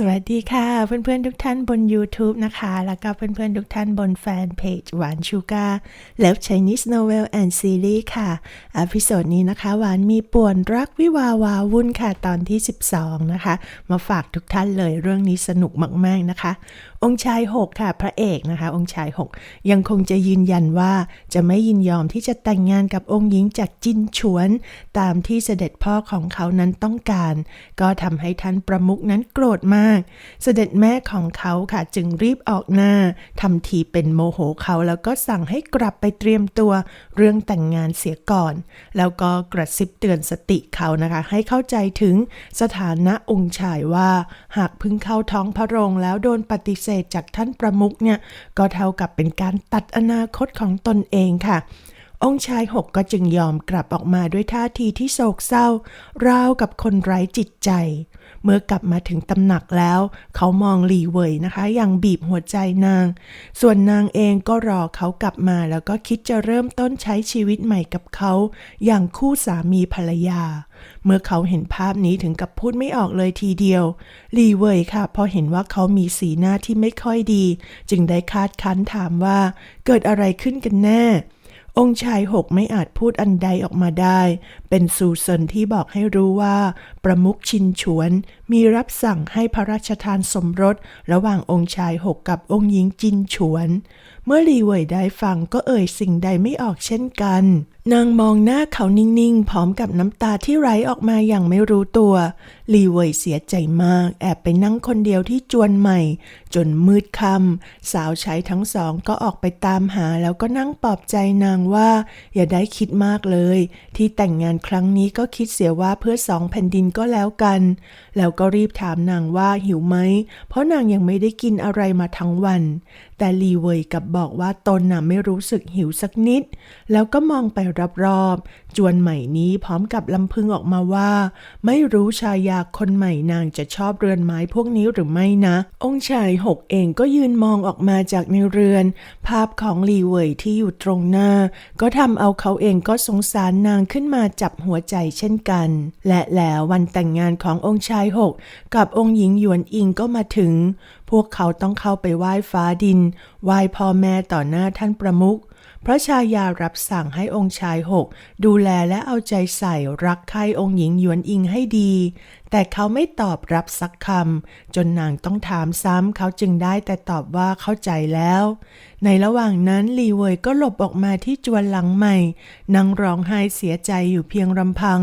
สวัสดีค่ะ เพื่อนๆทุกท่านบน YouTube นะคะ แล้วก็เพื่อนๆทุกท่านบนแฟนเพจหวานชูการ์เลิฟ Chinese Novel and Series ค่ะอพิโซดนี้นะคะหวานมีป่วนรักวิวาวาวุ่นค่ะตอนที่ 12 นะคะ มาฝากทุกท่านเลยเรื่องนี้สนุกมากๆนะคะองค์ชาย6ค่ะพระเอกนะคะ องค์ชาย6ยังคงจะยืนยันว่าจะไม่ยินยอมที่จะแต่งงานกับองค์หญิงจากจินฉวน ตามที่เสด็จพ่อของเขานั้นต้องการ ก็ทำให้ท่านประมุกนั้นโกรธมาก เสด็จแม่ของเขาค่ะจึงรีบออกหน้าทำทีเป็นโมโหเขาแล้วก็สั่งให้กลับไปเตรียมตัวเรื่องแต่งงานเสียก่อน แล้วก็กระซิบเตือนสติเขานะคะ ให้เข้าใจถึงสถานะองค์ชายว่า หากพึ่งเข้าท้องพระโรงแล้วโดนปฏิเสธจากท่านประมุขเนี่ยก็เท่ากับเป็นการตัดอนาคตของตนเองค่ะ องค์ชายหกก็จึงยอมกลับออกมาด้วยท่าทีที่โศกเศร้า ราวกับคนไร้จิตใจ เมื่อกลับมาถึงตำหนักแล้ว เขามองหลีเวยนะคะ อย่างบีบหัวใจนาง ส่วนนางเองก็รอเขากลับมาแล้วก็คิดจะเริ่มต้นใช้ชีวิตใหม่กับเขา อย่างคู่สามีภรรยา เมื่อเขาเห็นภาพนี้ถึงกับพูดไม่ออกเลยทีเดียวหลีเวยค่ะ พอเห็นว่าเขามีสีหน้าที่ไม่ค่อยดี จึงได้คาดคั้นถามว่าเกิดอะไรขึ้นกันแน่ องค์ชายหกไม่อาจพูดอันใดออกมาได้ เป็นซูเซินที่บอกให้รู้ว่า ประมุขชินฉวน มีรับสั่งให้พระราชทานสมรส ระหว่างองค์ชายหกกับองค์หญิงจินฉวน เมื่อลีเวยได้ฟังก็เอ่ยสิ่งใดไม่ออกเช่นกัน นางมองหน้าเขานิ่งๆ พร้อมกับน้ำตาที่ไหลออกมาอย่างไม่รู้ตัวลีเวยเสียใจมาก แอบไปนั่งคนเดียวที่จวนใหม่ จนมืดค่ำสาวใช้ทั้งสองก็ออกไปตามหาแล้วก็นั่งปลอบใจนางว่า อย่าได้คิดมากเลย ที่แต่งงานครั้งนี้ก็คิดเสียว่าเพื่อสองแผ่นดินก็แล้วกัน แล้วก็รีบถามนางว่าหิวไหม เพราะนางยังไม่ได้กินอะไรมาทั้งวัน แต่ลีเวยกลับบอกว่าตนน่ะไม่รู้สึกหิวสักนิด แล้วก็มองไปรอบๆ จวนใหม่นี้พร้อมกับลำพึงออกมาว่า ไม่รู้ชายาคนใหม่นางจะชอบเรือนไม้พวกนี้หรือไม่นะ องค์ชายหกเองก็ยืนมองออกมาจากในเรือน ภาพของลีเวยที่อยู่ตรงหน้า ก็ทำเอาเขาเองก็สงสารนางขึ้นมาจับหัวใจเช่นกัน และแล้ววันแต่งงานขององค์ชายหกกับองค์หญิงหยวนอิงก็มาถึง พวกเขาต้องเข้าไปไหว้ฟ้าดิน ไหว้พ่อแม่ต่อหน้าท่านประมุข พระชายารับสั่งให้องค์ชายหกดูแลและเอาใจใส่รักใคร่องค์หญิงหยวนอิงให้ดี แต่เขาไม่ตอบรับสักคำจนนางต้องถามซ้ำเขาจึงได้แต่ตอบว่าเข้าใจแล้ว ในระหว่างนั้นลีเวยก็หลบออกมาที่จวนหลังใหม่นั่งร้องไห้เสียใจอยู่เพียงลำพัง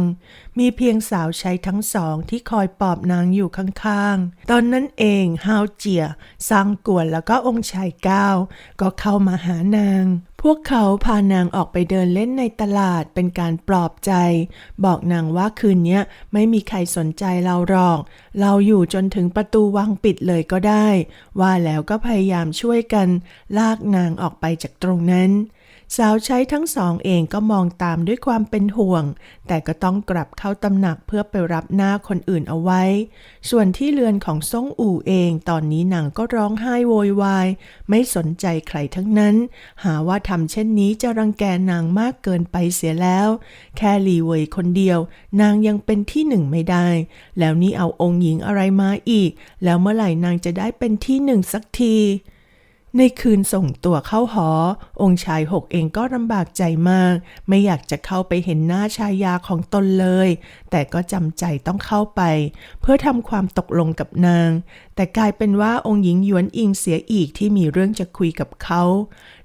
มีเพียงสาวใช้ทั้งสองที่คอยปลอบนางอยู่ข้างๆ ตอนนั้นเองฮาวเจียซางกวนแล้วก็องค์ชายก้าวก็เข้ามาหานาง วกเขาพานางออกไปเดินเล่นในตลาดเป็นการปลอบใจ บอกนางว่าคืนนี้ไม่มีใครสนใจเราหรอก เราอยู่จนถึงประตูวังปิดเลยก็ได้ ว่าแล้วก็พยายามช่วยกัน ลากนางออกไปจากตรงนั้น สาวใช้ทั้งสองเองก็มองตามด้วยความเป็นห่วง แต่ก็ต้องกลับเข้าตำหนักเพื่อไปรับหน้าคนอื่นเอาไว้ ส่วนที่เรือนของซ่งอู่เอง ตอนนี้นางก็ร้องไห้โวยวาย ไม่สนใจใครทั้งนั้น หาว่าทำเช่นนี้จะรังแกนางมากเกินไปเสียแล้ว แค่หลีเวยคนเดียว นางยังเป็นที่หนึ่งไม่ได้ แล้วนี่เอาองค์หญิงอะไรมาอีก แล้วเมื่อไหร่นางจะได้เป็นที่หนึ่งสักที ในคืนส่งตัวเข้าหอ องค์ชายหกเองก็ลำบากใจมาก ไม่อยากจะเข้าไปเห็นหน้าชายาของตนเลย แต่ก็จำใจต้องเข้าไป เพื่อทำความตกลงกับนาง แต่กลายเป็นว่าองค์หญิงหยวนอิงเสียอีกที่มีเรื่องจะคุยกับเขา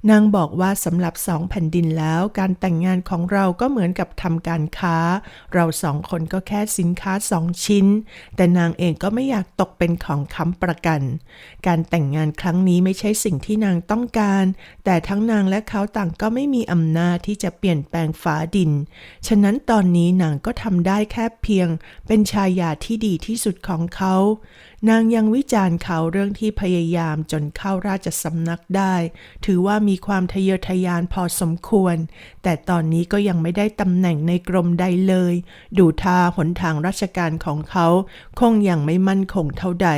นางบอกว่าสำหรับสองแผ่นดินแล้วการแต่งงานของเราก็เหมือนกับทำการค้า เราสองคนก็แค่สินค้าสองชิ้น แต่นางเองก็ไม่อยากตกเป็นของค้ำประกัน การแต่งงานครั้งนี้ไม่ใช่สิ่งที่นางต้องการ แต่ทั้งนางและเขาต่างก็ไม่มีอำนาจที่จะเปลี่ยนแปลงฟ้าดิน ฉะนั้นตอนนี้นางก็ทำได้แค่เพียง เป็นชายาที่ดีที่สุดของเขา นางยังวิจารณ์เขาเรื่องที่พยายามจนเข้าราชสำนักได้ ถือว่ามีความทะเยอทะยานพอสมควร แต่ตอนนี้ก็ยังไม่ได้ตำแหน่งในกรมใดเลย ดูท่าหนทางราชการของเขาคงยังไม่มั่นคงเท่าใด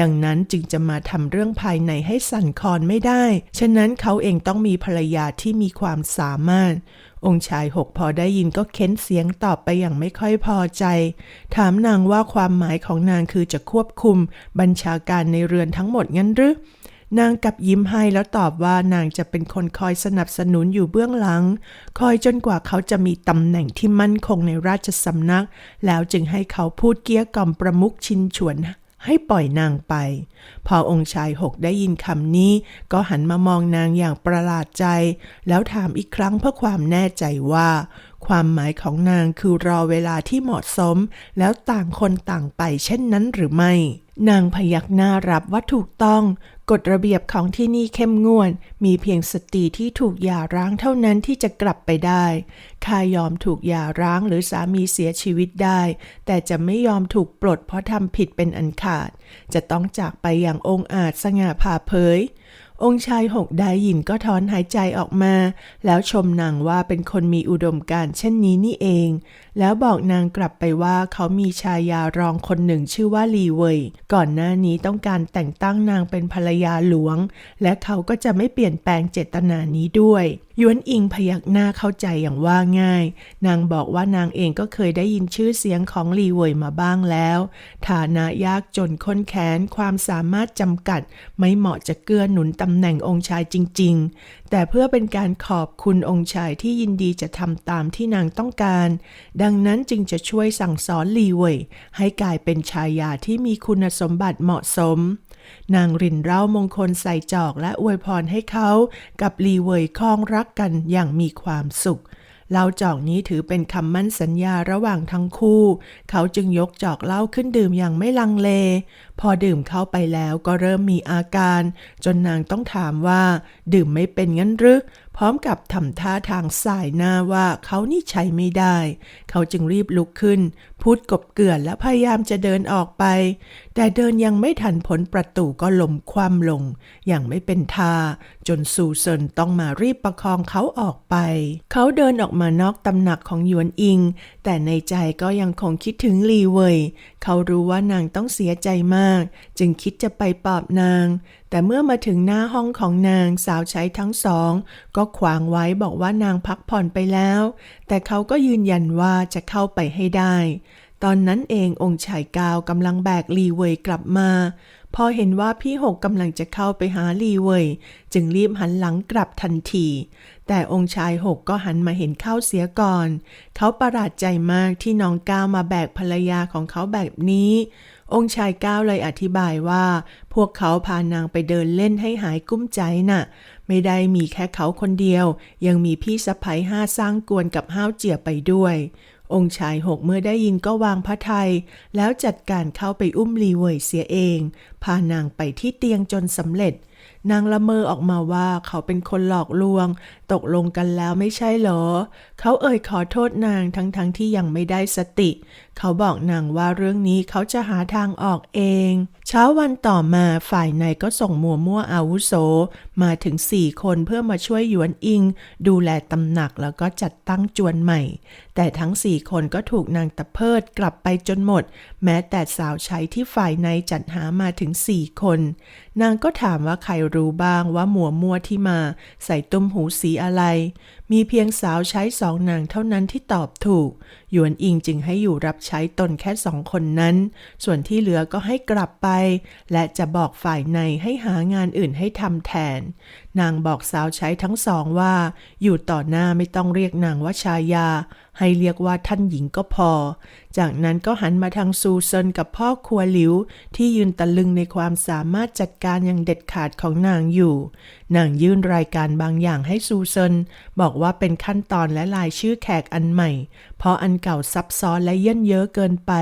ดังนั้นจึงจะมาทำเรื่องภายในให้สั่นคลอนไม่ได้ ฉะนั้นเขาเองต้องมีภรรยาที่มีความสามารถ องค์ชายหกพอได้ยินก็เค้นเสียงตอบไปอย่างไม่ค่อยพอใจ ถามนางว่าความหมายของนางคือจะควบคุม บัญชาการในเรือนทั้งหมดงั้นหรือนางกับยิ้มให้แล้วตอบว่านางจะเป็นคนคอยสนับสนุนอยู่เบื้องหลัง คอยจนกว่าเขาจะมีตำแหน่งที่มั่นคงในราชสำนัก แล้วจึงให้เขาพูดเกี้ยกล่อมประมุขชินฉวน ให้ปล่อยนางไป พอองค์ชายหกได้ยินคำนี้ ก็หันมามองนางอย่างประหลาดใจ แล้วถามอีกครั้งเพื่อความแน่ใจว่า ความหมายของนางคือรอเวลาที่เหมาะสม แล้วต่างคนต่างไปเช่นนั้นหรือไม่ นางพยักหน้ารับว่าถูกต้อง กฎระเบียบของที่นี่เข้มงวด มีเพียงสตรีที่ถูกหย่าร้างเท่านั้นที่จะกลับไปได้ข้ายอมถูกหย่าร้างหรือสามีเสียชีวิตได้ แต่จะไม่ยอมถูกปลดเพราะทำผิดเป็นอันขาด จะต้องจากไปอย่างองอาจสง่าผ่าเผย องค์ชายหกได้ยินก็ถอนหายใจออกมา แล้วชมนางว่าเป็นคนมีอุดมการณ์เช่นนี้นี่เอง แล้วบอกนางกลับไปว่าเขามีชายารองคนหนึ่งชื่อว่าลีเวยก่อนหน้านี้ต้องการแต่งตั้งนางเป็นภรรยาหลวง และเขาก็จะไม่เปลี่ยนแปลงเจตนานี้ด้วยยวนอิงพยักหน้าเข้าใจอย่างว่าง่าย นางบอกว่านางเองก็เคยได้ยินชื่อเสียงของลีเวยมาบ้างแล้ว ฐานะยากจนค้นแค้นความสามารถจำกัด ไม่เหมาะจะเกื้อหนุนตำแหน่งองค์ชายจริง ๆ แต่เพื่อเป็นการขอบคุณองค์ชายที่ยินดีจะทำตามที่นางต้องการ ดัังนั้นจึงจะช่วยสั่งสอนลีเวยให้กลายเป็นชายาที่มีคุณสมบัติเหมาะสม นางรินเร่ามงคลใส่จอกและอวยพรให้เขากับลีเวยคล้องรักกันอย่างมีความสุขเหล่าจอกนี้ถือเป็นคำมั่นสัญญาระหว่างทั้งคู่ เขาจึงยกจอกเหล้าขึ้นดื่มอย่างไม่ลังเล พอดื่มเข้าไปแล้วก็เริ่มมีอาการ จนนางต้องถามว่า ดื่มไม่เป็นงั้นหรือพร้อมกับทำท่าทางสายหน้าว่าเขานี่ใช้ไม่ได้ เขาจึงรีบลุกขึ้น พูดกบเกลื่อนและพยายามจะเดินออกไป แต่เดินยังไม่ทันพ้นประตูก็ล้มคว่ำลง อย่างไม่เป็นท่า จนซูเซินต้องมารีบประคองเขาออกไป เขาเดินออกมานอกตำหนักของหยวนอิง แต่ในใจก็ยังคงคิดถึงลีเวย เขารู้ว่านางต้องเสียใจมากจึงคิดจะไปปลอบนาง แต่เมื่อมาถึงหน้าห้องของนางสาวใช้ทั้งสอง ก็ขวางไว้บอกว่านางพักผ่อนไปแล้ว แต่เขาก็ยืนยันว่าจะเข้าไปให้ได้ ตอนนั้นเององค์ชายกาวกำลังแบกลีเวยกลับมา พอเห็นว่าพี่หกกำลังจะเข้าไปหาลีเวยจึงรีบหันหลังกลับทันที แต่องค์ชายหกก็หันมาเห็นเข้าเสียก่อน เขาประหลาดใจมากที่น้องก้าวมาแบกภรรยาของเขาแบบนี้ องค์ชายก้าวเลยอธิบายว่า พวกเขาพานางไปเดินเล่นให้หายกุ้มใจน่ะ ไม่ได้มีแค่เขาคนเดียว ยังมีพี่สะพ้ยห้าสร้างกวนกับห้าวเจียไปด้วย องค์ชายหกเมื่อได้ยินก็วางพระทัยแล้วจัดการเข้าไปอุ้มลีเวยเสียเอง พานางไปที่เตียงจนสำเร็จนางละเมอออกมาว่าเขาเป็นคนหลอกลวง ตกลงกันแล้วไม่ใช่เหรอ เขาเอ่ยขอโทษนางทั้งๆทที่ยังไม่ได้สติ เขาบอกนางว่าเรื่องนี้เขาจะหาทางออกเอง เช้าวันต่อมาฝ่ายในก็ส่งมัวมั่วอาวุโส มาถึงสี่คนเพื่อมาช่วยหยวนอิง ดูแลตำหนักแล้วก็จัดตั้งจวนใหม่ แต่ทั้งสี่คนก็ถูกนางตะเพิดกลับไปจนหมด แม้แต่สาวใช้ที่ฝ่ายในจัดหามาถึงสี่คน นางก็ถามว่าใครรู้บ้างว่ามัวมัวที่มา ใส่ตุ้มหูสีอะไร มีเพียงสาวใช้สองนางเท่านั้นที่ตอบถูก หยวนอิงจึงให้อยู่รับใช้ตนแค่สองคนนั้น ส่วนที่เหลือก็ให้กลับไป และจะบอกฝ่ายในให้หางานอื่นให้ทำแทน นางบอกสาวใช้ทั้งสองว่า อยู่ต่อหน้าไม่ต้องเรียกนางว่าชายา ให้เรียกว่าท่านหญิงก็พอ จากนั้นก็หันมาทางซูเซินกับพ่อครัวหลิว ที่ยืนตะลึงในความสามารถจัดการอย่างเด็ดขาดของนางอยู่ นางยื่นรายการบางอย่างให้ซูเซินบอกว่าเป็นขั้นตอนและลายชื่อแขกอันใหม่ เพราะอันเก่าซับซ้อนและเยินเยอะเกินไป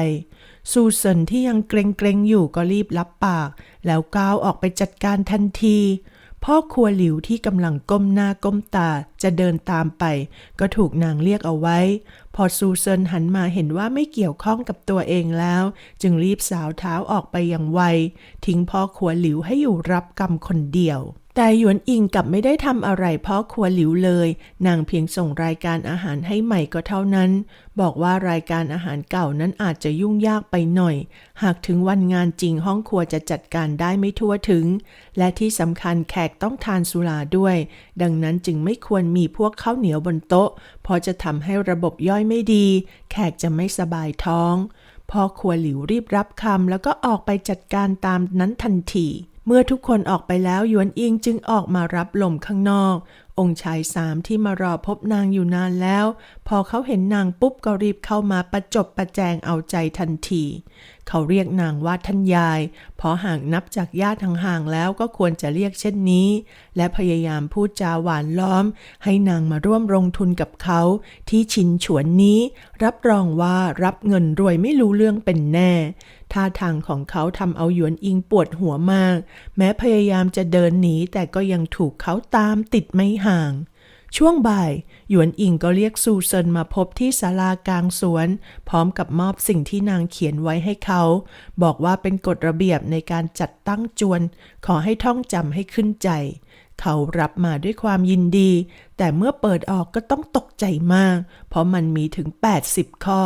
ซูเซินที่ยังเกรงๆอยู่ก็รีบรับปาก แล้วก้าวออกไปจัดการทันที พ่อครัวหลิวที่กำลังก้มหน้าก้มตาจะเดินตามไป ก็ถูกนางเรียกเอาไว้ พอซูเซินหันมาเห็นว่าไม่เกี่ยวข้องกับตัวเองแล้ว จึงรีบสาวเท้าออกไปอย่างไว ทิ้งพ่อครัวหลิวให้อยู่รับกรรมคนเดียว แต่หยวนอิงกลับไม่ได้ทำอะไรพ่อครัวหลิวเลย นางเพียงส่งรายการอาหารให้ใหม่ก็เท่านั้น บอกว่ารายการอาหารเก่านั้นอาจจะยุ่งยากไปหน่อย หากถึงวันงานจริงห้องครัวจะจัดการได้ไม่ทั่วถึง และที่สำคัญแขกต้องทานสุราด้วย ดังนั้นจึงไม่ควรมีพวกข้าวเหนียวบนโต๊ะ เพราะจะทำให้ระบบย่อยไม่ดี แขกจะไม่สบายท้องพ่อครัวหลิวรีบรับคำแล้วก็ออกไปจัดการตามนั้นทันที เมื่อทุกคนออกไปแล้วหยวนอิงจึงออกมารับลมข้างนอก องค์ชายสามที่มารอพบนางอยู่นานแล้ว พอเขาเห็นนางปุ๊บก็รีบเข้ามาประจบประแจงเอาใจทันที เขาเรียกนางว่าท่านยายเพราะหากนับจากญาติห่างๆแล้วก็ควรจะเรียกเช่นนี้ และพยายามพูดจาหวานล้อม ให้นางมาร่วมลงทุนกับเขาที่ชินฉวนนี้ รับรองว่ารับเงินรวยไม่รู้เรื่องเป็นแน่ ท่าทางของเขาทำเอาหยวนอิงปวดหัวมาก แม้พยายามจะเดินหนีแต่ก็ยังถูกเขาตามติดไม่ห่าง ช่วงบ่าย หยวนอิงก็เรียกซูเซินมาพบที่ศาลากลางสวน พร้อมกับมอบสิ่งที่นางเขียนไว้ให้เขา บอกว่าเป็นกฎระเบียบในการจัดตั้งจวน ขอให้ท่องจำให้ขึ้นใจ เขารับมาด้วยความยินดี แต่เมื่อเปิดออกก็ต้องตกใจมาก เพราะมันมีถึง 80 ข้อ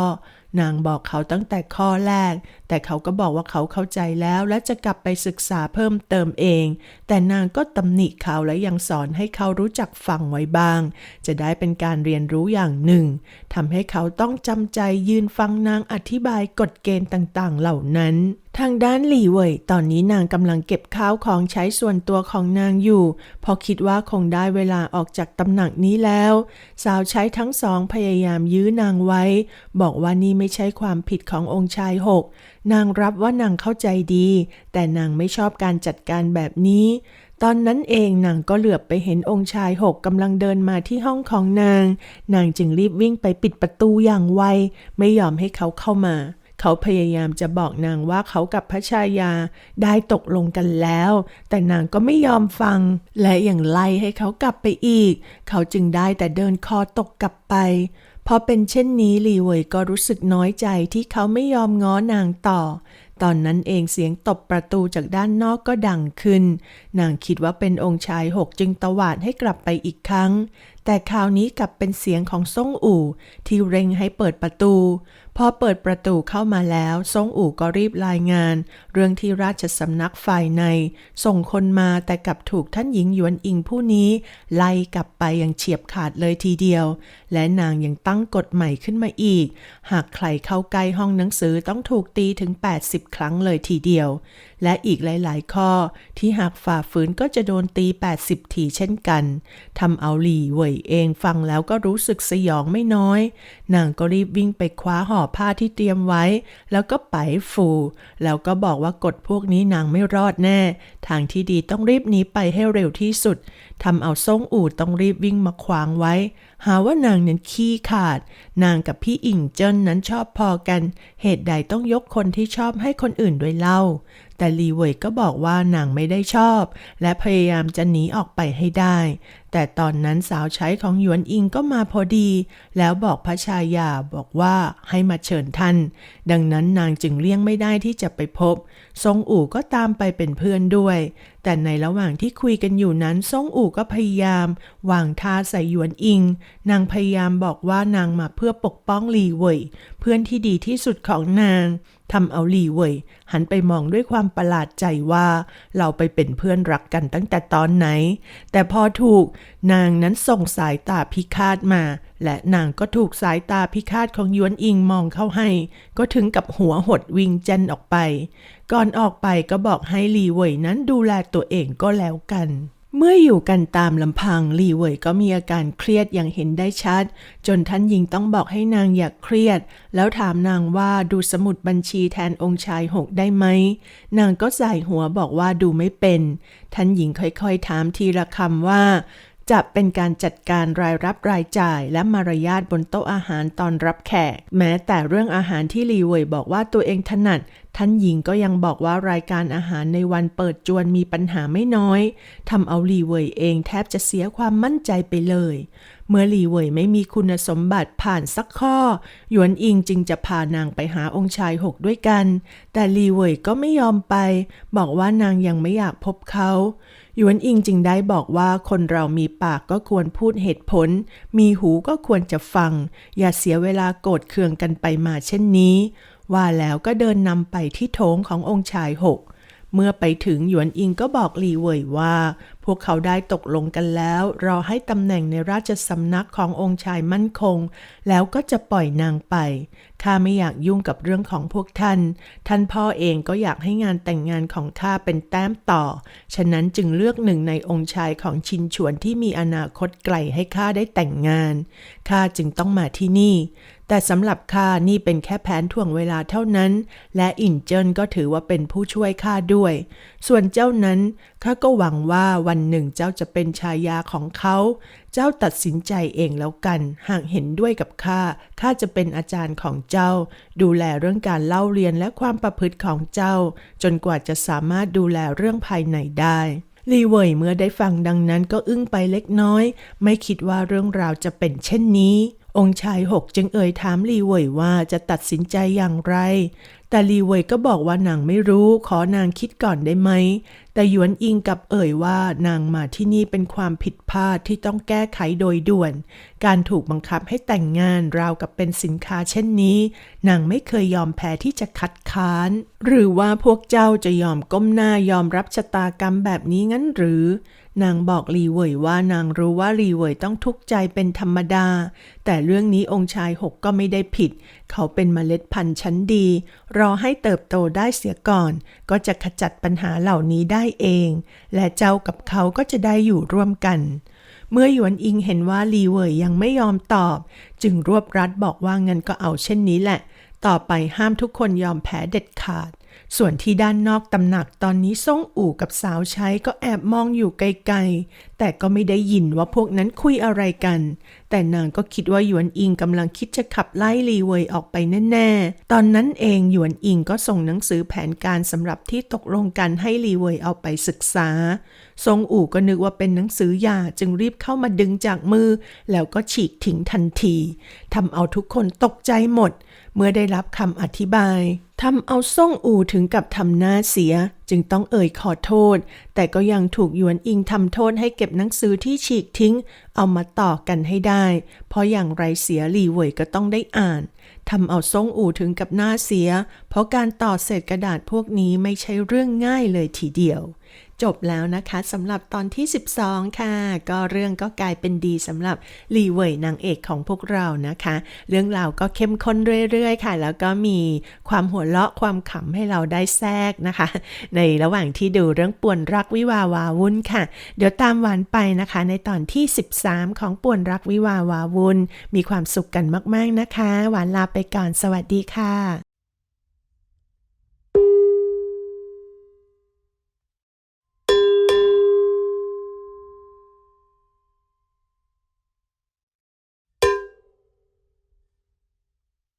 นางบอกเขาตั้งแต่ข้อแรก แต่เขาก็บอกว่าเขาเข้าใจแล้วและจะกลับไปศึกษาเพิ่มเติมเอง แต่นางก็ตำหนิเขาและยังสอนให้เขารู้จักฟังไว้บ้าง จะได้เป็นการเรียนรู้อย่างหนึ่งทำให้เขาต้องจำใจยืนฟังนางอธิบายกฎเกณฑ์ต่างๆ เหล่านั้น ทางด้านหลี่เว่ยตอนนี้นางกำลังเก็บข้าวของใช้ส่วนตัวของนางอยู่ พอคิดว่าคงได้เวลาออกจากตำหนักนี้แล้ว สาวใช้ทั้งสองพยายามยื้อนางไว้ บอกว่านี่ไม่ใช่ความผิดขององค์ชายหก นางรับว่านางเข้าใจดี แต่นางไม่ชอบการจัดการแบบนี้ ตอนนั้นเองนางก็เหลือบไปเห็นองค์ชายหกกำลังเดินมาที่ห้องของนาง นางจึงรีบวิ่งไปปิดประตูอย่างไว ไม่ยอมให้เขาเข้ามา เขาพยายามจะบอกนางว่าเขากับพระชายาได้ตกลงกันแล้ว แต่นางก็ไม่ยอมฟัง และอยังไล่ให้เขากลับไปอีก เขาจึงได้แต่เดินคอตกกลับไปพอเป็นเช่นนี้หลีเวยก็รู้สึกน้อยใจที่เขาไม่ยอมง้อนางต่อ ตอนนั้นเองเสียงตบประตูจากด้านนอกก็ดังขึ้น นางคิดว่าเป็นองค์ชายหกจึงตวาดให้กลับไปอีกครั้ง แต่คราวนี้กลับเป็นเสียงของซ่งอู่ที่เร่งให้เปิดประตู พอเปิดประตูเข้ามาแล้วซ่งอู่ก็รีบรายงาน เรื่องที่ราชสำนักฝ่ายใน ส่งคนมาแต่กลับถูกท่านหญิงหยวนอิงผู้นี้ ไล่กลับไปอย่างเฉียบขาดเลยทีเดียว และนางยังตั้งกฎใหม่ขึ้นมาอีก หากใครเข้าใกล้ห้องหนังสือต้องถูกตีถึง 80 ครั้งเลยทีเดียว และอีกหลาย ๆ ข้อ ที่หากฝ่าฝืนก็จะโดนตี 80 ทีเช่นกันทำเอาหลี่เว่ยเองฟังแล้วก็รู้สึกสยองไม่น้อย นางก็รีบวิ่งไปคว้าห่อผ้าที่เตรียมไว้ แล้วก็ไปฟู แล้วก็บอกว่ากฎพวกนี้นางไม่รอดแน่ ทางที่ดีต้องรีบหนีไปให้เร็วที่สุดทำเอาซ่งอู่ต้องรีบวิ่งมาขวางไว้ หาว่านางนั้นขี้ขาด นางกับพี่อิงเจิ้นนั้นชอบพอกัน เหตุใดต้องยกคนที่ชอบให้คนอื่นด้วยเล่า แต่ลีเวยก็บอกว่านางไม่ได้ชอบ และพยายามจะหนีออกไปให้ได้ แต่ตอนนั้นสาวใช้ของหยวนอิงก็มาพอดี แล้วบอกพระชายาบอกว่าให้มาเชิญท่าน ดังนั้นนางจึงเลี่ยงไม่ได้ที่จะไปพบ ทรงอู่ก็ตามไปเป็นเพื่อนด้วย แต่ในระหว่างที่คุยกันอยู่นั้นทรงอู่ก็พยายามวางท่าใส่หยวนอิง นางพยายามบอกว่านางมาเพื่อปกป้องหลีเว่ยเพื่อนที่ดีที่สุดของนางทำเอาหลีเว่ยหันไปมองด้วยความประหลาดใจว่า เราไปเป็นเพื่อนรักกันตั้งแต่ตอนไหน แต่พอถูกนางนั้นส่งสายตาพิฆาตมา และนางก็ถูกสายตาพิฆาตของยวนอิงมองเข้าให้ ก็ถึงกับหัวหดวิงเจนออกไป ก่อนออกไปก็บอกให้หลีเว่ยนั้นดูแลตัวเองก็แล้วกันเมื่ออยู่กันตามลำพังหลี่เว่ยก็มีอาการเครียดอย่างเห็นได้ชัด จนท่านหญิงต้องบอกให้นางอย่าเครียด แล้วถามนางว่าดูสมุดบัญชีแทนองค์ชายหกได้ไหม นางก็ใส่หัวบอกว่าดูไม่เป็น ท่านหญิงค่อยๆถามทีละคำว่า จะเป็นการจัดการรายรับรายจ่าย และมารยาทบนโต๊ะอาหารตอนรับแขก แม้แต่เรื่องอาหารที่ลีเว่ยบอกว่าตัวเองถนัด ท่านหญิงก็ยังบอกว่ารายการอาหารในวันเปิดจวนมีปัญหาไม่น้อยทำเอาลีเว่ยเองแทบจะเสียความมั่นใจไปเลย เมื่อหลี่เว่ยไม่มีคุณสมบัติผ่านสักข้อ หยวนอิงจึงจะพานางไปหาองค์ชายหกด้วยกัน แต่หลี่เว่ยก็ไม่ยอมไป บอกว่านางยังไม่อยากพบเขาหหยวนอิงจึงได้บอกว่าคนเรามีปากก็ควรพูดเหตุผล มีหูก็ควรจะฟัง อย่าเสียเวลาโกรธเคืองกันไปมาเช่นนี้ ว่าแล้วก็เดินนำไปที่โถงขององค์ชายหก เมื่อไปถึงหยวนอิงก็บอกหลีเว่ยว่า พวกเขาได้ตกลงกันแล้ว รอให้ตำแหน่งในราชสำนักขององค์ชายมั่นคง แล้วก็จะปล่อยนางไป ข้าไม่อยากยุ่งกับเรื่องของพวกท่าน ท่านพ่อเองก็อยากให้งานแต่งงานของข้าเป็นแต้มต่อ ฉะนั้นจึงเลือกหนึ่งในองค์ชายของชินฉวนที่มีอนาคตไกลให้ข้าได้แต่งงาน ข้าจึงต้องมาที่นี่ แต่สำหรับข้านี่เป็นแค่แผนถ่วงเวลาเท่านั้น และอินเจิ้นก็ถือว่าเป็นผู้ช่วยข้าด้วย ส่วนเจ้านั้นข้าก็หวังว่าวันหนึ่งเจ้าจะเป็นชายาของเขา เจ้าตัดสินใจเองแล้วกัน หากเห็นด้วยกับข้าข้าจะเป็นอาจารย์ของเจ้า ดูแลเรื่องการเล่าเรียนและความประพฤติของเจ้า จนกว่าจะสามารถดูแลเรื่องภายในได้ลีเว่ยเมื่อได้ฟังดังนั้นก็อึ้งไปเล็กน้อย ไม่คิดว่าเรื่องราวจะเป็นเช่นนี้ องค์ชายหกจึงเอ่ยถามลีเว่ยว่าจะตัดสินใจอย่างไร แต่ลีเว่ยก็บอกว่านางไม่รู้ ขอนางคิดก่อนได้ไหม แต่หยวนอิงกับเอ่ยว่านางมาที่นี่เป็นความผิดพลาดที่ต้องแก้ไขโดยด่วน การถูกบังคับให้แต่งงานราวกับเป็นสินค้าเช่นนี้ นางไม่เคยยอมแพ้ที่จะคัดค้าน หรือว่าพวกเจ้าจะยอมก้มหน้ายอมรับชะตากรรมแบบนี้งั้นหรือ นางบอกลีเว่ยว่านางรู้ว่าลีเว่ยต้องทุกข์ใจเป็นธรรมดา แต่เรื่องนี้องค์ชายหกก็ไม่ได้ผิด เขาเป็นเมล็ดพันธุ์ชั้นดี รอให้เติบโตได้เสียก่อน ก็จะขจัดปัญหาเหล่านี้ได้เอง และเจ้ากับเขาก็จะได้อยู่ร่วมกัน เมื่อหยวนอิงเห็นว่าลีเว่ยยังไม่ยอมตอบ จึงรวบรัดบอกว่างั้นก็เอาเช่นนี้แหละ ต่อไปห้ามทุกคนยอมแพ้เด็ดขาด ส่วนที่ด้านนอกตำหนักตอนนี้ซ่งอู่กับสาวใช้ก็แอบมองอยู่ไกลๆ แต่ก็ไม่ได้ยินว่าพวกนั้นคุยอะไรกัน แต่นางก็คิดว่าหยวนอิงกำลังคิดจะขับไล่ลีเวยออกไปแน่ๆ ตอนนั้นเองหยวนอิงก็ส่งหนังสือแผนการสำหรับที่ตกลงกันให้ลีเวยเอาไปศึกษา ทรงอู่ก็นึกว่าเป็นหนังสือยาจึงรีบเข้ามาดึงจากมือ แล้วก็ฉีกทิ้งทันทีทำเอาทุกคนตกใจหมด เมื่อได้รับคำอธิบายทำเอาซ่งอู่ถึงกับทำหน้าเสีย จึงต้องเอ่ยขอโทษ แต่ก็ยังถูกหยวนอิงทำโทษให้เก็บหนังสือที่ฉีกทิ้ง เอามาต่อกันให้ได้ เพราะอย่างไรเสียหลีเหวยก็ต้องได้อ่านทำเอาซ่งอู่ถึงกับหน้าเสีย เพราะการต่อเศษกระดาษพวกนี้ไม่ใช่เรื่องง่ายเลยทีเดียว จบแล้วนะคะสำหรับตอนที่ 12 ค่ะ ก็เรื่องก็กลายเป็นดีสำหรับลีเวยนางเอกของพวกเรานะคะ เรื่องราวก็เข้มข้นเรื่อยๆ ค่ะ แล้วก็มีความหัวเราะความขำให้เราได้แทรกนะคะ ในระหว่างที่ดูเรื่องป่วนรักวิวาวาวุ่นค่ะ เดี๋ยวตามหวานไปนะคะ ในตอนที่ 13 ของป่วนรักวิวาวาวุ่นมีความสุขกันมากๆนะคะ หวานลาไปก่อนสวัสดีค่ะ